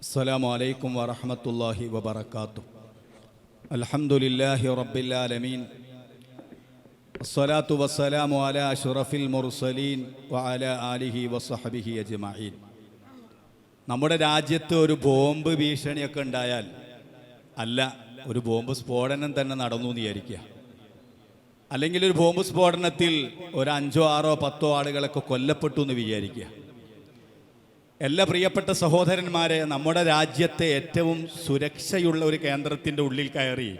السلام عليكم ورحمة الله وبركاته الحمد لله رب العالمين الصلاة والسلام على أشرف المرسلين وعلى آله وصحبه أجمعين നമ്മുടെ രാജ്യത്ത് ഒരു ബോംബ് ഭീഷണിയൊക്കെ ഉണ്ടായാൽ അല്ല ഒരു ബോംബ് സ്ഫോടനം തന്നെ നടന്നു എന്ന് വിചാരിക്കുക അല്ലെങ്കിൽ ഒരു ബോംബ് സ്ഫോടനത്തിൽ ഒരു അഞ്ചോ ആറോ പത്തോ ആളുകളൊക്കെ കൊല്ലപ്പെട്ടു എന്ന് വിചാരിക്കുക എല്ലാ പ്രിയപ്പെട്ട സഹോദരന്മാരെ നമ്മുടെ രാജ്യത്തെ ഏറ്റവും സുരക്ഷയുള്ള ഒരു കേന്ദ്രത്തിന്റെ ഉള്ളിൽ കയറി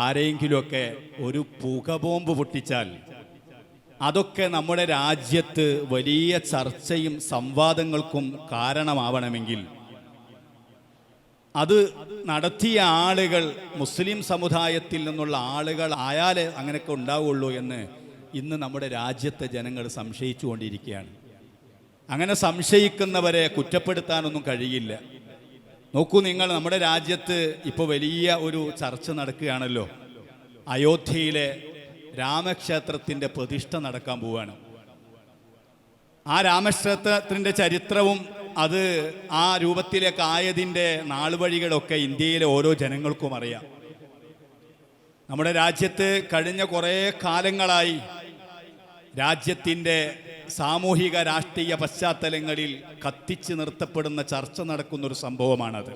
ആരെങ്കിലുമൊക്കെ ഒരു പുക ബോംബ് പൊട്ടിച്ചാൽ അതൊക്കെ നമ്മുടെ രാജ്യത്ത് വലിയ ചർച്ചയും സംവാദങ്ങൾക്കും കാരണമാവണമെങ്കിൽ അത് നടത്തിയ ആളുകൾ മുസ്ലിം സമുദായത്തിൽ നിന്നുള്ള ആളുകൾ ആയാലേ അങ്ങനെയൊക്കെ ഉണ്ടാവുള്ളൂ എന്ന് ഇന്ന് നമ്മുടെ രാജ്യത്തെ ജനങ്ങൾ സംശയിച്ചുകൊണ്ടിരിക്കുകയാണ്. അങ്ങനെ സംശയിക്കുന്നവരെ കുറ്റപ്പെടുത്താനൊന്നും കഴിയില്ല. നോക്കൂ നിങ്ങൾ നമ്മുടെ രാജ്യത്ത് ഇപ്പോൾ വലിയ ഒരു ചർച്ച നടക്കുകയാണല്ലോ. അയോധ്യയിലെ രാമക്ഷേത്രത്തിന്റെ പ്രതിഷ്ഠ നടക്കാൻ പോവുകയാണ്. ആ രാമക്ഷേത്രത്തിന്റെ ചരിത്രവും അത് ആ രൂപത്തിലേക്ക് ആയതിന്റെ നാളുവഴികളൊക്കെ ഇന്ത്യയിലെ ഓരോ ജനങ്ങൾക്കും അറിയാം. നമ്മുടെ രാജ്യത്ത് കഴിഞ്ഞ കുറേ കാലങ്ങളായി രാജ്യത്തിന്റെ സാമൂഹിക രാഷ്ട്രീയ പശ്ചാത്തലങ്ങളിൽ കത്തിച്ച് നിർത്തപ്പെടുന്ന ചർച്ച നടക്കുന്ന ഒരു സംഭവമാണത്.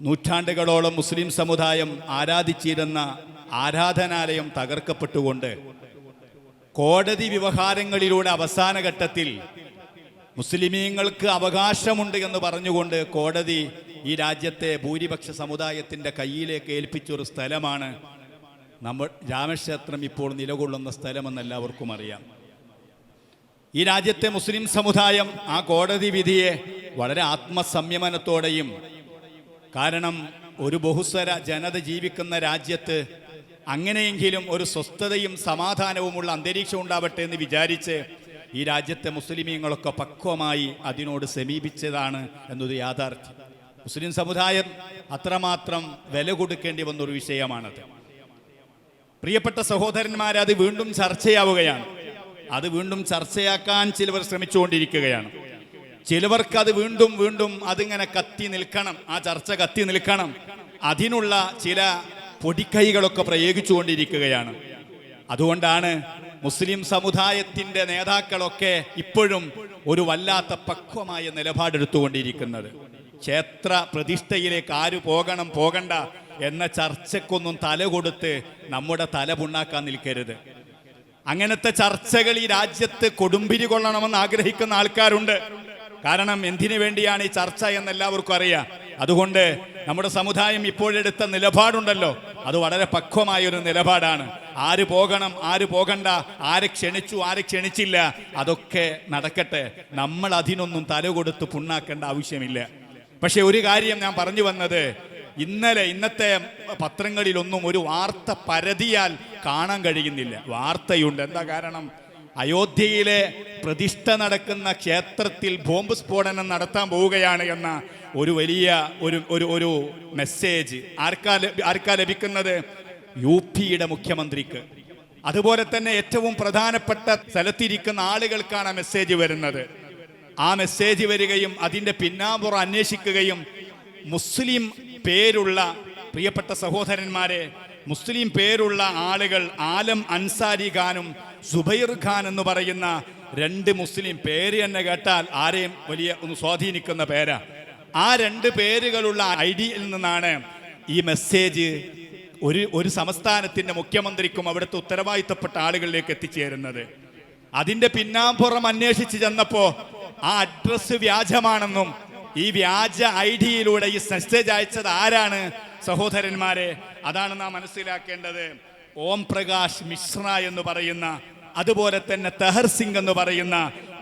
നൂറ്റാണ്ടുകളോളം മുസ്ലിം സമുദായം ആരാധിച്ചിരുന്ന ആരാധനാലയം തകർക്കപ്പെട്ടുകൊണ്ട് കോടതി വ്യവഹാരങ്ങളിലൂടെ അവസാന ഘട്ടത്തിൽ മുസ്ലിമീങ്ങൾക്ക് അവകാശമുണ്ട് എന്ന് പറഞ്ഞുകൊണ്ട് കോടതി ഈ രാജ്യത്തെ ഭൂരിപക്ഷ സമുദായത്തിന്റെ കയ്യിലേക്ക് ഏൽപ്പിച്ചൊരു സ്ഥലമാണ് നമ്മൾ രാമക്ഷേത്രം ഇപ്പോൾ നിലകൊള്ളുന്ന സ്ഥലമെന്ന് എല്ലാവർക്കും അറിയാം. ഈ രാജ്യത്തെ മുസ്ലിം സമുദായം ആ കോടതി വിധിയെ വളരെ ആത്മസംയമനത്തോടെയും കാരണം ഒരു ബഹുസ്വര ജനത ജീവിക്കുന്ന രാജ്യത്ത് അങ്ങനെയെങ്കിലും ഒരു സ്വസ്ഥതയും സമാധാനവുമുള്ള അന്തരീക്ഷം ഉണ്ടാവട്ടെ എന്ന് വിചാരിച്ച് ഈ രാജ്യത്തെ മുസ്ലിമീങ്ങളൊക്കെ പക്വമായി അതിനോട് സമീപിച്ചതാണ് എന്നത് യാഥാർത്ഥ്യം. മുസ്ലിം സമുദായം അത്രമാത്രം വില കൊടുക്കേണ്ടി വന്നൊരു വിഷയമാണത്. പ്രിയപ്പെട്ട സഹോദരന്മാരെ അത് വീണ്ടും ചർച്ചയാവുകയാണ്. അത് വീണ്ടും ചർച്ചയാക്കാൻ ചിലവർ ശ്രമിച്ചുകൊണ്ടിരിക്കുകയാണ്. ചിലവർക്ക് അത് വീണ്ടും വീണ്ടും അതിങ്ങനെ കത്തി നിൽക്കണം ആ ചർച്ച കത്തി നിൽക്കണം. അതിനുള്ള ചില പൊടിക്കൈകളൊക്കെ പ്രയോഗിച്ചുകൊണ്ടിരിക്കുകയാണ്. അതുകൊണ്ടാണ് മുസ്ലിം സമുദായത്തിന്റെ നേതാക്കളൊക്കെ ഇപ്പോഴും ഒരു വല്ലാത്ത പക്വമായ നിലപാടെടുത്തുകൊണ്ടിരിക്കുന്നത്. ക്ഷേത്ര പ്രതിഷ്ഠയിലേക്ക് ആര് പോകണം പോകണ്ട എന്ന ചർച്ചക്കൊന്നും തല കൊടുത്ത് നമ്മുടെ തല പുണ്ണാക്കാൻ നിൽക്കരുത്. അങ്ങനത്തെ ചർച്ചകൾ ഈ രാജ്യത്ത് കൊടുമ്പിരി കൊള്ളണമെന്ന് ആഗ്രഹിക്കുന്ന ആൾക്കാരുണ്ട്. കാരണം എന്തിനു വേണ്ടിയാണ് ഈ ചർച്ച എന്ന് എല്ലാവർക്കും അറിയാം. അതുകൊണ്ട് നമ്മുടെ സമുദായം ഇപ്പോഴെടുത്ത നിലപാടുണ്ടല്ലോ. അത് വളരെ പക്വമായ ഒരു നിലപാടാണ്. ആര് പോകണം ആര് പോകണ്ട ആരെ ക്ഷണിച്ചു ആരെ ക്ഷണിച്ചില്ല അതൊക്കെ നടക്കട്ടെ. നമ്മൾ അതിനൊന്നും തല കൊടുത്ത് പുണ്ണാക്കേണ്ട ആവശ്യമില്ല. പക്ഷെ ഒരു കാര്യം ഞാൻ പറഞ്ഞു വന്നത് ഇന്നലെ ഇന്നത്തെ പത്രങ്ങളിലൊന്നും ഒരു വാർത്ത പരതിയാൽ കാണാൻ കഴിയുന്നില്ല. വാർത്തയുണ്ട്. എന്താ കാരണം? അയോധ്യയിലെ പ്രതിഷ്ഠ നടക്കുന്ന ക്ഷേത്രത്തിൽ ബോംബ് സ്ഫോടനം നടത്താൻ പോവുകയാണ് എന്ന ഒരു വലിയ ഒരു ഒരു ഒരു മെസ്സേജ് ആർക്കാ ആർക്കാ ലഭിക്കുന്നത്? യു പിയുടെ മുഖ്യമന്ത്രിക്ക്. അതുപോലെ തന്നെ ഏറ്റവും പ്രധാനപ്പെട്ട സ്ഥലത്തിരിക്കുന്ന ആളുകൾക്കാണ് ആ മെസ്സേജ് വരുന്നത്. ആ മെസ്സേജ് വരികയും അതിന്റെ പിന്നാമ്പുറം അന്വേഷിക്കുകയും മുസ്ലിം പേരുള്ള പ്രിയപ്പെട്ട സഹോദരന്മാരെ മുസ്ലിം പേരുള്ള ആളുകൾ ആലം അൻസാരി ഖാനും സുബൈർ ഖാൻ എന്ന് പറയുന്ന രണ്ട് മുസ്ലിം പേര് തന്നെ കേട്ടാൽ ആരെയും വലിയ ഒന്ന് സ്വാധീനിക്കുന്ന പേരാ. ആ രണ്ട് പേരുകളുള്ള ഐ ഡിയിൽ നിന്നാണ് ഈ മെസ്സേജ് ഒരു ഒരു സംസ്ഥാനത്തിന്റെ മുഖ്യമന്ത്രിക്കും അവിടുത്തെ ഉത്തരവാദിത്തപ്പെട്ട ആളുകളിലേക്ക് എത്തിച്ചേരുന്നത്. അതിന്റെ പിന്നാമ്പുറം അന്വേഷിച്ച് ചെന്നപ്പോ ആ അഡ്രസ്സ് വ്യാജമാണെന്നും ഈ വ്യാജ ഐ ഡിയിലൂടെ ഈ മെസ്സേജ് അയച്ചത് ആരാണ്? സഹോദരന്മാരെ അതാണ് നാം മനസ്സിലാക്കേണ്ടത്. ഓം പ്രകാശ് മിശ്ര എന്ന് പറയുന്ന അതുപോലെ തന്നെ തെഹർ സിംഗ് എന്ന് പറയുന്ന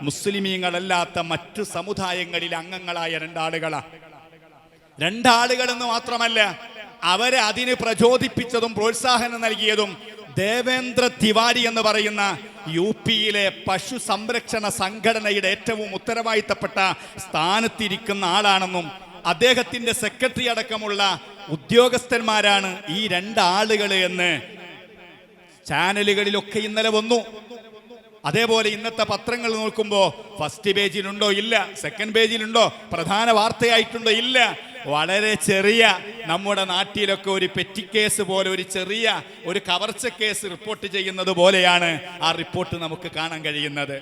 മുസ്ലിമീങ്ങളല്ലാത്ത മറ്റു സമുദായങ്ങളിൽ അംഗങ്ങളായ രണ്ടാളുകളാണ് രണ്ടാളുകളെന്ന് മാത്രമല്ല അവരെ അതിന് പ്രചോദിപ്പിച്ചതും പ്രോത്സാഹനം നൽകിയതും ദേവേന്ദ്ര തിവാരി എന്ന് പറയുന്ന യു പിയിലെ പശു സംരക്ഷണ സംഘടനയുടെ ഏറ്റവും ഉത്തരവാദിത്തപ്പെട്ട സ്ഥാനത്തിരിക്കുന്ന ആളാണെന്നും അദ്ദേഹത്തിന്റെ സെക്രട്ടറി അടക്കമുള്ള ഉദ്യോഗസ്ഥന്മാരാണ് ഈ രണ്ടാളുകൾ എന്ന് ചാനലുകളിലൊക്കെ ഇന്നലെ വന്നു. അതേപോലെ ഇന്നത്തെ പത്രങ്ങൾ നോക്കുമ്പോൾ ഫസ്റ്റ് പേജിലുണ്ടോ ഇല്ല സെക്കൻഡ് പേജിലുണ്ടോ പ്രധാന വാർത്തയായിട്ടുണ്ടോ ഇല്ല വളരെ ചെറിയ നമ്മുടെ നാട്ടിലൊക്കെ ഒരു പെറ്റി കേസ് പോലെ ഒരു ചെറിയ ഒരു കവർച്ച കേസ് റിപ്പോർട്ട് ചെയ്യുന്നത് പോലെയാണ് ആ റിപ്പോർട്ട് നമുക്ക് കാണാൻ കഴിയുന്നത്.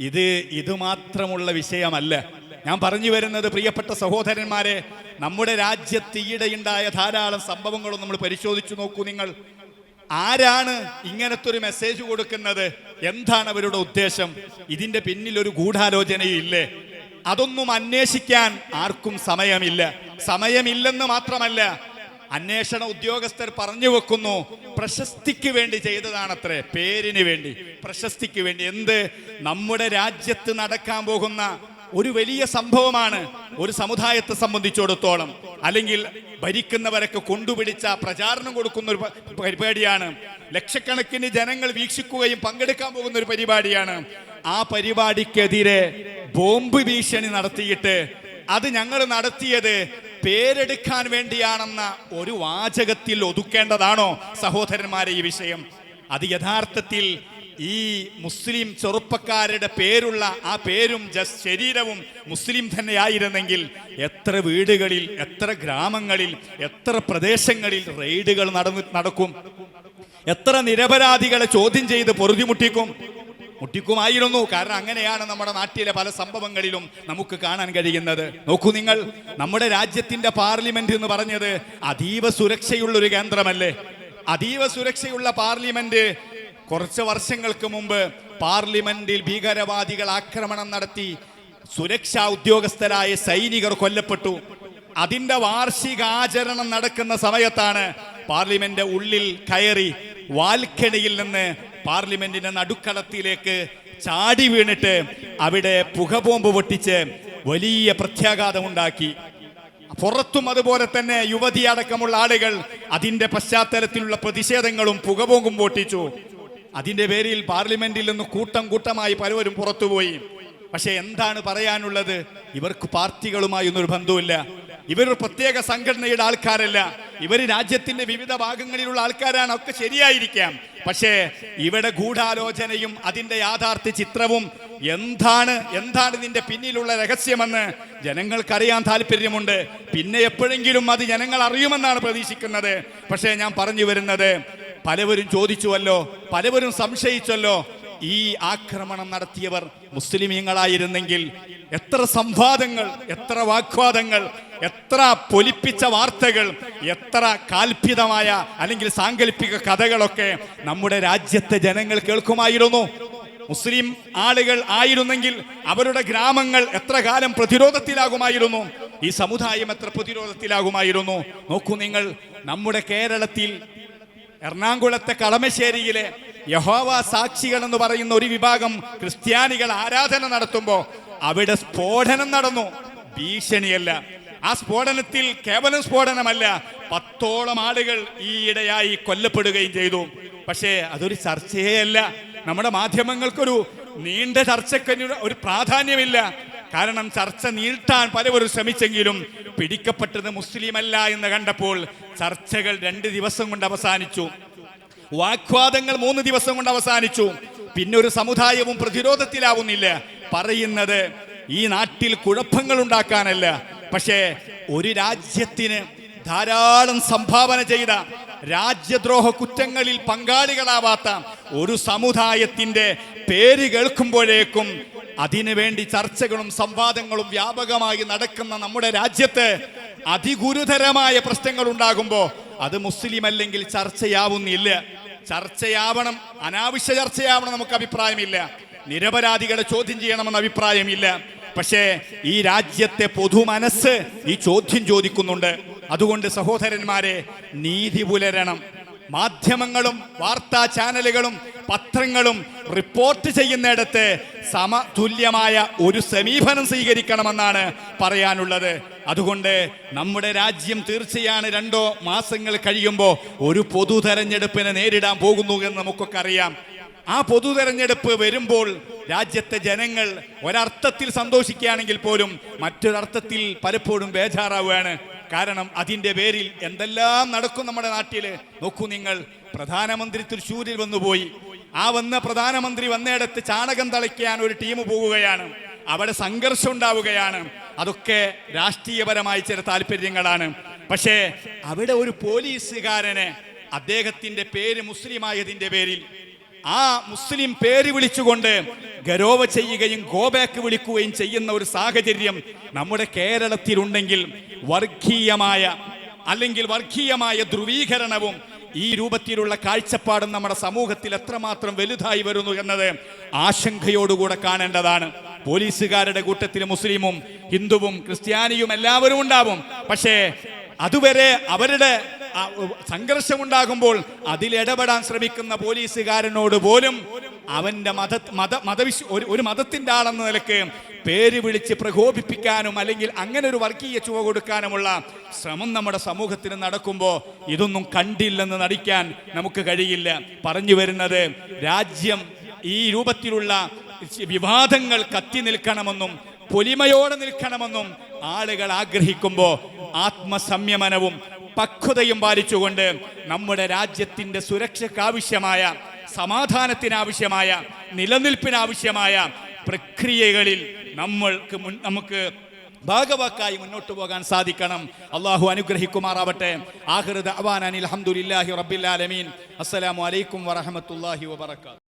ഇത് ഇത് മാത്രമുള്ള വിഷയമല്ല. ഞാൻ പറഞ്ഞു വരുന്നത് പ്രിയപ്പെട്ട സഹോദരന്മാരെ നമ്മുടെ രാജ്യത്ത് ഈയിടെയുണ്ടായ ധാരാളം സംഭവങ്ങളും നമ്മൾ പരിശോധിച്ചു നോക്കൂ നിങ്ങൾ. ആരാണ് ഇങ്ങനത്തെ ഒരു മെസ്സേജ് കൊടുക്കുന്നത്? എന്താണ് അവരുടെ ഉദ്ദേശം? ഇതിന്റെ പിന്നിൽ ഒരു ഗൂഢാലോചനയില്ലേ? അതൊന്നും അന്വേഷിക്കാൻ ആർക്കും സമയമില്ല. സമയമില്ലെന്ന് മാത്രമല്ല അന്വേഷണ ഉദ്യോഗസ്ഥർ പറഞ്ഞു വെക്കുന്നു പ്രശസ്തിക്ക് വേണ്ടി ചെയ്തതാണത്രേ പേരിന് വേണ്ടി. പ്രശസ്തിക്ക് വേണ്ടി. എന്ത്? നമ്മുടെ രാജ്യത്ത് നടക്കാൻ പോകുന്ന ഒരു വലിയ സംഭവമാണ് ഒരു സമുദായത്തെ സംബന്ധിച്ചിടത്തോളം. അല്ലെങ്കിൽ ഭരിക്കുന്നവരൊക്കെ കൊണ്ടുപിടിച്ച പ്രചാരണം കൊടുക്കുന്ന ഒരു പരിപാടിയാണ്. ലക്ഷക്കണക്കിന് ജനങ്ങൾ വീക്ഷിക്കുകയും പങ്കെടുക്കാൻ പോകുന്ന ഒരു പരിപാടിയാണ്. ആ പരിപാടിക്കെതിരെ ബോംബ് ഭീഷണി നടത്തിയിട്ട് അത് ഞങ്ങൾ നടത്തിയത് പേരെടുക്കാൻ വേണ്ടിയാണെന്ന ഒരു വാചകത്തിൽ ഒതുക്കേണ്ടതാണോ സഹോദരന്മാരെ ഈ വിഷയം? അത് യഥാർത്ഥത്തിൽ ഈ മുസ്ലിം ചെറുപ്പക്കാരുടെ പേരുള്ള ആ പേരും ശരീരവും മുസ്ലിം തന്നെയായിരുന്നെങ്കിൽ എത്ര വീടുകളിൽ എത്ര ഗ്രാമങ്ങളിൽ എത്ര പ്രദേശങ്ങളിൽ റെയ്ഡുകൾ നടന്നു നടക്കും? എത്ര നിരപരാധികളെ ചോദ്യം ചെയ്ത് പൊറുതിമുട്ടിക്കും മുട്ടിക്കുമായിരുന്നു കാരണം അങ്ങനെയാണ് നമ്മുടെ നാട്ടിലെ പല സംഭവങ്ങളിലും നമുക്ക് കാണാൻ കഴിയുന്നത്. നോക്കൂ നിങ്ങൾ നമ്മുടെ രാജ്യത്തിന്റെ പാർലമെന്റ് എന്ന് പറഞ്ഞത് അതീവ സുരക്ഷയുള്ള ഒരു കേന്ദ്രമല്ലേ? അതീവ സുരക്ഷയുള്ള പാർലമെന്റ് കുറച്ച് വർഷങ്ങൾക്ക് മുമ്പ് പാർലമെന്റിൽ ഭീകരവാദികൾ ആക്രമണം നടത്തി സുരക്ഷാ ഉദ്യോഗസ്ഥരായ സൈനികർ കൊല്ലപ്പെട്ടു. അതിന്റെ വാർഷിക ആചരണം നടക്കുന്ന സമയത്താണ് പാർലമെന്റ് ഉള്ളിൽ കയറി വാൽക്കെണിയിൽ നിന്ന് പാർലമെന്റിന്റെ നടുക്കളത്തിലേക്ക് ചാടി വീണിട്ട് അവിടെ പുകബോംബ് പൊട്ടിച്ച് വലിയ പ്രത്യാഘാതമുണ്ടാക്കി. പുറത്തും അതുപോലെ തന്നെ യുവതി അടക്കമുള്ള ആളുകൾ അതിന്റെ പശ്ചാത്തലത്തിലുള്ള പ്രതിഷേധങ്ങളും പുകബോംബും പൊട്ടിച്ചു. അതിന്റെ പേരിൽ പാർലമെന്റിൽ നിന്ന് കൂട്ടം കൂട്ടമായി പലവരും പുറത്തുപോയി. പക്ഷെ എന്താണ് പറയാനുള്ളത്? ഇവർക്ക് പാർട്ടികളുമായി ഒന്നൊരു ബന്ധവുമില്ല. ഇവർ പ്രത്യേക സംഘടനയുടെ ആൾക്കാരല്ല. ഇവർ രാജ്യത്തിന്റെ വിവിധ ഭാഗങ്ങളിലുള്ള ആൾക്കാരാണ്. ഒക്കെ ശരിയായിരിക്കാം. പക്ഷേ ഇവിടെ ഗൂഢാലോചനയും അതിന്റെ യാഥാർത്ഥ്യ ചിത്രവും എന്താണ്? എന്താണ് ഇതിന്റെ പിന്നിലുള്ള രഹസ്യമെന്ന് ജനങ്ങൾക്കറിയാൻ താല്പര്യമുണ്ട്. പിന്നെ എപ്പോഴെങ്കിലും അത് ജനങ്ങൾ അറിയുമെന്നാണ് പ്രതീക്ഷിക്കുന്നത്. പക്ഷേ ഞാൻ പറഞ്ഞു വരുന്നത് പലവരും ചോദിച്ചുവല്ലോ പലവരും സംശയിച്ചല്ലോ. ഈ ആക്രമണം നടത്തിയവർ മുസ്ലിമീങ്ങളായിരുന്നെങ്കിൽ എത്ര സംവാദങ്ങൾ എത്ര വാഗ്വാദങ്ങൾ എത്ര പൊലിപ്പിച്ച വാർത്തകൾ എത്ര കാൽപിതമായ അല്ലെങ്കിൽ സാങ്കല്പിക കഥകളൊക്കെ നമ്മുടെ രാജ്യത്തെ ജനങ്ങൾ കേൾക്കുമായിരുന്നു. മുസ്ലിം ആളുകൾ ആയിരുന്നെങ്കിൽ അവരുടെ ഗ്രാമങ്ങൾ എത്ര കാലം പ്രതിരോധത്തിലാകുമായിരുന്നു. ഈ സമുദായം എത്ര പ്രതിരോധത്തിലാകുമായിരുന്നു. നോക്കൂ നിങ്ങൾ നമ്മുടെ കേരളത്തിൽ എറണാകുളത്തെ കളമശ്ശേരിയിലെ യഹോവ സാക്ഷികൾ എന്ന് പറയുന്ന ഒരു വിഭാഗം ക്രിസ്ത്യാനികൾ ആരാധന നടത്തുമ്പോൾ അവിടെ സ്ഫോടനം നടന്നു. ഭീഷണിയല്ല. ആ സ്ഫോടനത്തിൽ കേവലം സ്ഫോടനമല്ല. പത്തോളം ആളുകൾ ഈയിടെയായി കൊല്ലപ്പെടുകയും ചെയ്തു. പക്ഷേ അതൊരു ചർച്ചയല്ല. നമ്മുടെ മാധ്യമങ്ങൾക്കൊരു നീണ്ട ചർച്ചയ്ക്ക് ഒരു- ഒരു പ്രാധാന്യമില്ല. കാരണം ചർച്ച നീട്ടാൻ പലവരും ശ്രമിച്ചെങ്കിലും പിടിക്കപ്പെട്ടത് മുസ്ലിമല്ല എന്ന് കണ്ടപ്പോൾ ചർച്ചകൾ രണ്ട് ദിവസം കൊണ്ട് അവസാനിച്ചു. വാഗ്വാദങ്ങൾ മൂന്ന് ദിവസം കൊണ്ട് അവസാനിച്ചു. പിന്നെ ഒരു സമുദായവും പ്രതിരോധത്തിലാവുന്നില്ല. പറയുന്നത് ഈ നാട്ടിൽ കുഴപ്പങ്ങൾ ഉണ്ടാക്കാനല്ല പക്ഷേ ഒരു രാജ്യത്തിന് ധാരാളം സംഭാവന ചെയ്ത രാജ്യദ്രോഹ കുറ്റങ്ങളിൽ പങ്കാളികളാവാത്ത ഒരു സമുദായത്തിന്റെ പേര് കേൾക്കുമ്പോഴേക്കും അതിനുവേണ്ടി ചർച്ചകളും സംവാദങ്ങളും വ്യാപകമായി നടക്കുന്ന നമ്മുടെ രാജ്യത്ത് അതിഗുരുതരമായ പ്രശ്നങ്ങൾ ഉണ്ടാകുമ്പോൾ അത് മുസ്ലിം അല്ലെങ്കിൽ ചർച്ചയാവുന്നില്ല. ചർച്ചയാവണം അനാവശ്യ ചർച്ചയാവണം നമുക്ക് അഭിപ്രായമില്ല. നിരപരാധികളെ ചോദ്യം ചെയ്യണമെന്ന അഭിപ്രായമില്ല. പക്ഷേ ഈ രാജ്യത്തെ പൊതുമനസ്സ് ഈ ചോദ്യം ചോദിക്കുന്നുണ്ട്. അതുകൊണ്ട് സഹോദരന്മാരെ നീതി പുലരണം. മാധ്യമങ്ങളും വാർത്താ ചാനലുകളും പത്രങ്ങളും റിപ്പോർട്ട് ചെയ്യുന്നിടത്ത് സമതുല്യമായ ഒരു സമീപനം സ്വീകരിക്കണമെന്നാണ് പറയാനുള്ളത്. അതുകൊണ്ട് നമ്മുടെ രാജ്യം തീർച്ചയാണ് രണ്ടോ മാസങ്ങൾ കഴിയുമ്പോൾ ഒരു പൊതു തെരഞ്ഞെടുപ്പിനെ നേരിടാൻ പോകുന്നു എന്ന് നമുക്കൊക്കെ അറിയാം. ആ പൊതു തെരഞ്ഞെടുപ്പ് വരുമ്പോൾ രാജ്യത്തെ ജനങ്ങൾ ഒരർത്ഥത്തിൽ സന്തോഷിക്കുകയാണെങ്കിൽ പോലും മറ്റൊരർത്ഥത്തിൽ പലപ്പോഴും ബേജാറാവുകയാണ്. കാരണം അതിന്റെ പേരിൽ എന്തെല്ലാം നടക്കും നമ്മുടെ നാട്ടിൽ. നോക്കൂ നിങ്ങൾ പ്രധാനമന്ത്രി തൃശ്ശൂരിൽ വന്നുപോയി. ആ വന്ന പ്രധാനമന്ത്രി വന്നിടത്ത് ചാണകം തളിക്കാൻ ഒരു ടീം പോവുകയാണ് അവിടെ സംഘർഷം ഉണ്ടാവുകയാണ്. അതൊക്കെ രാഷ്ട്രീയപരമായ ചില താല്പര്യങ്ങളാണ്. പക്ഷേ അവിടെ ഒരു പോലീസുകാരനെ അദ്ദേഹത്തിന്റെ പേര് മുസ്ലിമായതിന്റെ പേരിൽ ആ മുസ്ലിം പേര് വിളിച്ചുകൊണ്ട് ഗരോവ ചെയ്യുകയും ഗോബാക്ക് വിളിക്കുകയും ചെയ്യുന്ന ഒരു സാഹചര്യം നമ്മുടെ കേരളത്തിലുണ്ടെങ്കിൽ വർഗീയമായ അല്ലെങ്കിൽ വർഗീയമായ ധ്രുവീകരണവും ഈ രൂപത്തിലുള്ള കാഴ്ചപ്പാടും നമ്മുടെ സമൂഹത്തിൽ എത്രമാത്രം വലുതായി വരുന്നു എന്നത് ആശങ്കയോടുകൂടെ കാണേണ്ടതാണ്. പോലീസുകാരുടെ കൂട്ടത്തിൽ മുസ്ലിമും ഹിന്ദുവും ക്രിസ്ത്യാനിയും എല്ലാവരും ഉണ്ടാവും. പക്ഷേ അതുവരെ അവരുടെ സംഘർഷമുണ്ടാകുമ്പോൾ അതിലിടപെടാൻ ശ്രമിക്കുന്ന പോലീസുകാരനോട് പോലും അവന്റെ മത മത മതവിശ്വ ഒരു ഒരു മതത്തിന്റെ ആളെന്ന നിലയ്ക്ക് പേര് വിളിച്ച് പ്രകോപിപ്പിക്കാനും അല്ലെങ്കിൽ അങ്ങനെ ഒരു വർഗീയ ചുവ കൊടുക്കാനുമുള്ള ശ്രമം നമ്മുടെ സമൂഹത്തിന് നടക്കുമ്പോൾ ഇതൊന്നും കണ്ടില്ലെന്ന് നടിക്കാൻ നമുക്ക് കഴിയില്ല. പറഞ്ഞു വരുന്നത് രാജ്യം ഈ രൂപത്തിലുള്ള വിവാദങ്ങൾ കത്തി നിൽക്കണമെന്നും പൊലിമയോടെ നിൽക്കണമെന്നും ആളുകൾ ആഗ്രഹിക്കുമ്പോൾ ആത്മസംയമനവും പക്വതയും പാലിച്ചുകൊണ്ട് നമ്മുടെ രാജ്യത്തിന്റെ സുരക്ഷയ്ക്കാവശ്യമായ സമാധാനത്തിനാവശ്യമായ നിലനിൽപ്പിനാവശ്യമായ പ്രക്രിയകളിൽ നമ്മൾക്ക് മുൻ നമുക്ക് ഭാഗവാക്കായി മുന്നോട്ട് പോകാൻ സാധിക്കണം. അള്ളാഹു അനുഗ്രഹിക്കുമാറാവട്ടെ. ആഹൃദ അവാനാനി അലഹമുല്ലാഹി റബ്ബിൽ ആലമീൻ. അസ്സലാമു അലൈക്കും വറഹമത്തല്ലാഹി വബർക്കാത്തു